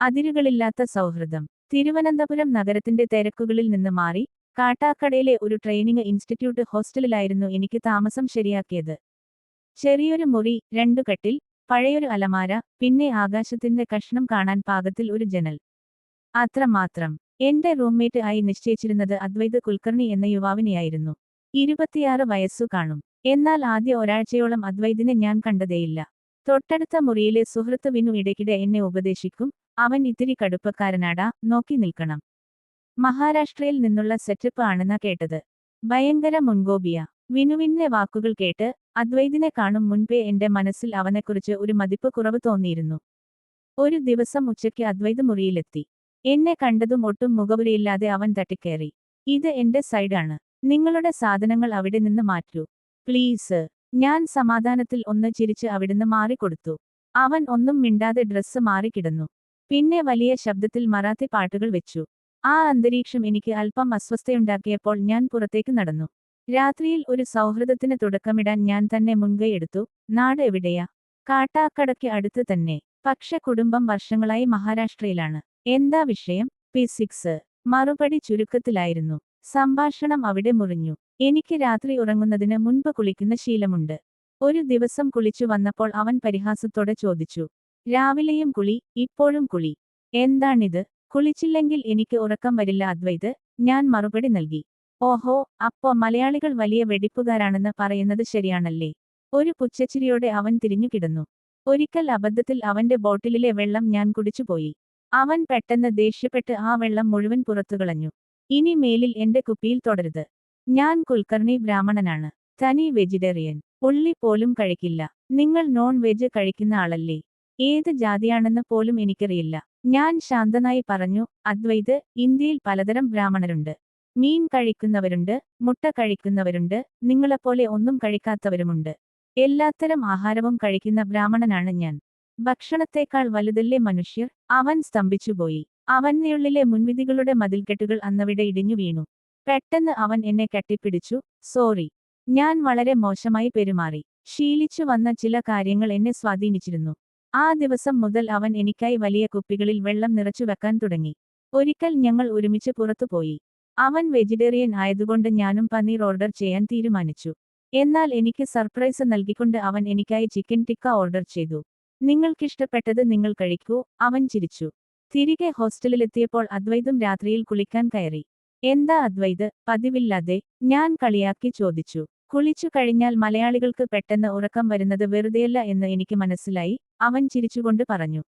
അതിരുകളില്ലാത്ത സൗഹൃദം. തിരുവനന്തപുരം നഗരത്തിന്റെ തിരക്കുകളിൽ നിന്ന് മാറി കാട്ടാക്കടയിലെ ഒരു ട്രെയിനിങ് ഇൻസ്റ്റിറ്റ്യൂട്ട് ഹോസ്റ്റലിലായിരുന്നു എനിക്ക് താമസം ശരിയാക്കിയത്. ചെറിയൊരു മുറി രണ്ടു കട്ടിൽ പഴയൊരു അലമാര പിന്നെ ആകാശത്തിന്റെ കഷ്ണം കാണാൻ പാകത്തിൽ ഒരു ജനൽ. അത്രമാത്രം. എന്റെ റൂംമേറ്റ് ആയി നിശ്ചയിച്ചിരുന്നത് അദ്വൈത് കുൽക്കർണി എന്ന യുവാവിനെയായിരുന്നു. ഇരുപത്തിയാറ് വയസ്സു കാണും. എന്നാൽ ആദ്യ ഒരാഴ്ചയോളം അദ്വൈതിനെ ഞാൻ കണ്ടതേയില്ല. തൊട്ടടുത്ത മുറിയിലെ സുഹൃത്ത് വിനു ഇടയ്ക്കിടെ എന്നെ ഉപദേശിക്കും അവൻ ഇത്തിരി കടുപ്പക്കാരനാടാ നോക്കി നിൽക്കണം. മഹാരാഷ്ട്രയിൽ നിന്നുള്ള സെറ്റപ്പ് ആണെന്ന കേട്ടത്. ഭയങ്കര മുൻകോപിയ. വിനുവിന്റെ വാക്കുകൾ കേട്ട് അദ്വൈതിനെ കാണും മുൻപേ എന്റെ മനസ്സിൽ അവനെക്കുറിച്ച് ഒരു മതിപ്പ് കുറവ് തോന്നിയിരുന്നു. ഒരു ദിവസം ഉച്ചയ്ക്ക് അദ്വൈത് മുറിയിലെത്തി. എന്നെ കണ്ടതും ഒട്ടും മുഖവുരയില്ലാതെ അവൻ തട്ടിക്കേറി. ഇത് എന്റെ സൈഡാണ്. നിങ്ങളുടെ സാധനങ്ങൾ അവിടെ നിന്ന് മാറ്റൂ. പ്ലീസ്. ഞാൻ സമാധാനത്തിൽ ഒന്ന് ചിരിച്ച് അവിടുന്ന് മാറിക്കൊടുത്തു. അവൻ ഒന്നും മിണ്ടാതെ ഡ്രസ്സ് മാറിക്കിടന്നു. പിന്നെ വലിയ ശബ്ദത്തിൽ മറാത്തി പാട്ടുകൾ വെച്ചു. ആ അന്തരീക്ഷം എനിക്ക് അല്പം അസ്വസ്ഥയുണ്ടാക്കിയപ്പോൾ ഞാൻ പുറത്തേക്ക് നടന്നു. രാത്രിയിൽ ഒരു സൗഹൃദത്തിന് തുടക്കമിടാൻ ഞാൻ തന്നെ മുൻകൈയെടുത്തു നാട് എവിടെയാ? കാട്ടാക്കടയ്ക്ക് അടുത്ത് തന്നെ. പക്ഷെ കുടുംബം വർഷങ്ങളായി മഹാരാഷ്ട്രയിലാണ്. എന്താ വിഷയം? ഫിസിക്സ് മറുപടി ചുരുക്കത്തിലായിരുന്നു. സംഭാഷണം അവിടെ മുറിഞ്ഞു. എനിക്ക് രാത്രി ഉറങ്ങുന്നതിന് മുൻപ് കുളിക്കുന്ന ശീലമുണ്ട്. ഒരു ദിവസം കുളിച്ചു വന്നപ്പോൾ അവൻ പരിഹാസത്തോടെ ചോദിച്ചു. രാവിലെയും കുളി ഇപ്പോഴും കുളി. എന്താണിത്? കുളിച്ചില്ലെങ്കിൽ എനിക്ക് ഉറക്കം വരില്ല അദ്വൈത് ഞാൻ മറുപടി നൽകി. ഓഹോ അപ്പോ മലയാളികൾ വലിയ വെടിപ്പുകാരാണെന്ന് പറയുന്നത് ശരിയാണല്ലേ? ഒരു പുച്ഛച്ചിരിയോടെ അവൻ തിരിഞ്ഞു കിടന്നു. ഒരിക്കൽ അബദ്ധത്തിൽ അവന്റെ ബോട്ടിലിലെ വെള്ളം ഞാൻ കുടിച്ചുപോയി. അവൻ പെട്ടെന്ന് ദേഷ്യപ്പെട്ട് ആ വെള്ളം മുഴുവൻ പുറത്തുകളഞ്ഞു ഇനി മേലിൽ എന്റെ കുപ്പിയിൽ തുടരുത്. ഞാൻ കുൽക്കർണി ബ്രാഹ്മണനാണ്. തനി വെജിറ്റേറിയൻ. ഉള്ളി പോലും കഴിക്കില്ല. നിങ്ങൾ നോൺ വെജ് കഴിക്കുന്ന ആളല്ലേ? ഏത് ജാതിയാണെന്ന് പോലും എനിക്കറിയില്ല. ഞാൻ ശാന്തനായി പറഞ്ഞു അദ്വൈത് ഇന്ത്യയിൽ പലതരം ബ്രാഹ്മണരുണ്ട്. മീൻ കഴിക്കുന്നവരുണ്ട് മുട്ട കഴിക്കുന്നവരുണ്ട് നിങ്ങളെപ്പോലെ ഒന്നും കഴിക്കാത്തവരുമുണ്ട്. എല്ലാത്തരം ആഹാരവും കഴിക്കുന്ന ബ്രാഹ്മണനാണ് ഞാൻ. ഭക്ഷണത്തേക്കാൾ വലുതല്ലേ മനുഷ്യർ? അവൻ സ്തംഭിച്ചുപോയി. അവനുള്ളിലെ മുൻവിധികളുടെ മതിൽക്കെട്ടുകൾ അന്നവിടെ ഇടിഞ്ഞു വീണു. പെട്ടെന്ന് അവൻ എന്നെ കെട്ടിപ്പിടിച്ചു. സോറി. ഞാൻ വളരെ മോശമായി പെരുമാറി. ശീലിച്ചു വന്ന ചില കാര്യങ്ങൾ എന്നെ സ്വാധീനിച്ചിരുന്നു. ആ ദിവസം മുതൽ അവൻ എനിക്കായി വലിയ കുപ്പികളിൽ വെള്ളം നിറച്ചു വെക്കാൻ തുടങ്ങി. ഒരിക്കൽ ഞങ്ങൾ ഒരുമിച്ച് പുറത്തുപോയി അവൻ വെജിറ്റേറിയൻ ആയതുകൊണ്ട് ഞാനും പനീർ ഓർഡർ ചെയ്യാൻ തീരുമാനിച്ചു. എന്നാൽ എനിക്ക് സർപ്രൈസ് നൽകിക്കൊണ്ട് അവൻ എനിക്കായി ചിക്കൻ ടിക്ക ഓർഡർ ചെയ്തു. നിങ്ങൾക്കിഷ്ടപ്പെട്ടത് നിങ്ങൾ കഴിക്കൂ അവൻ ചിരിച്ചു. തിരികെ ഹോസ്റ്റലിലെത്തിയപ്പോൾ അദ്വൈതും രാത്രിയിൽ കുളിക്കാൻ കയറി. എന്താ അദ്വൈത് പതിവില്ലാതെ ഞാൻ കളിയാക്കി ചോദിച്ചു. കുളിച്ചു കഴിഞ്ഞാൽ മലയാളികൾക്ക് പെട്ടെന്ന് ഉറക്കം വരുന്നത് വെറുതെയല്ല എന്ന് എനിക്ക് മനസ്സിലായി. അവൻ ചിരിച്ചുകൊണ്ട് പറഞ്ഞു.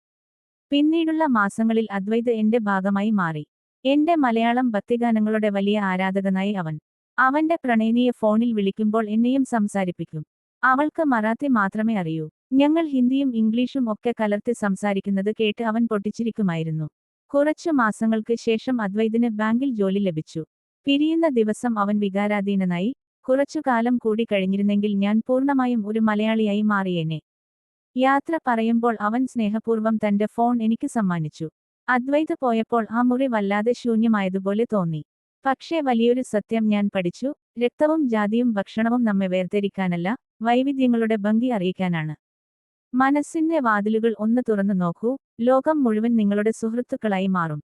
പിന്നീടുള്ള മാസങ്ങളിൽ അദ്വൈത് എന്റെ ഭാഗമായി മാറി. എന്റെ മലയാളം ഭക്തിഗാനങ്ങളുടെ വലിയ ആരാധകനായി അവൻ. അവന്റെ പ്രണയിനിയെ ഫോണിൽ വിളിക്കുമ്പോൾ എന്നെയും സംസാരിപ്പിക്കും. അവൾക്ക് മറാത്തി മാത്രമേ അറിയൂ. ഞങ്ങൾ ഹിന്ദിയും ഇംഗ്ലീഷും ഒക്കെ കലർത്തി സംസാരിക്കുന്നത് കേട്ട് അവൻ പൊട്ടിച്ചിരിക്കുമായിരുന്നു. കുറച്ചു മാസങ്ങൾക്ക് ശേഷം അദ്വൈതിന് ബാങ്കിൽ ജോലി ലഭിച്ചു. പിരിയുന്ന ദിവസം അവൻ വികാരാധീനനായി. കുറച്ചു കാലം കൂടി കഴിഞ്ഞിരുന്നെങ്കിൽ ഞാൻ പൂർണമായും ഒരു മലയാളിയായി മാറിയേനെ. യാത്ര പറയുമ്പോൾ അവൻ സ്നേഹപൂർവം തന്റെ ഫോൺ എനിക്ക് സമ്മാനിച്ചു. അദ്വൈത പോയപ്പോൾ ആ മുറി വല്ലാതെ ശൂന്യമായതുപോലെ തോന്നി. പക്ഷേ വലിയൊരു സത്യം ഞാൻ പഠിച്ചു. രക്തവും ജാതിയും ഭക്ഷണവും നമ്മെ വേർതിരിക്കാനല്ല വൈവിധ്യങ്ങളുടെ ഭംഗി അറിയിക്കാനാണ്. മനസ്സിന്റെ വാതിലുകൾ ഒന്ന് തുറന്നു നോക്കൂ. ലോകം മുഴുവൻ നിങ്ങളുടെ സുഹൃത്തുക്കളായി മാറും.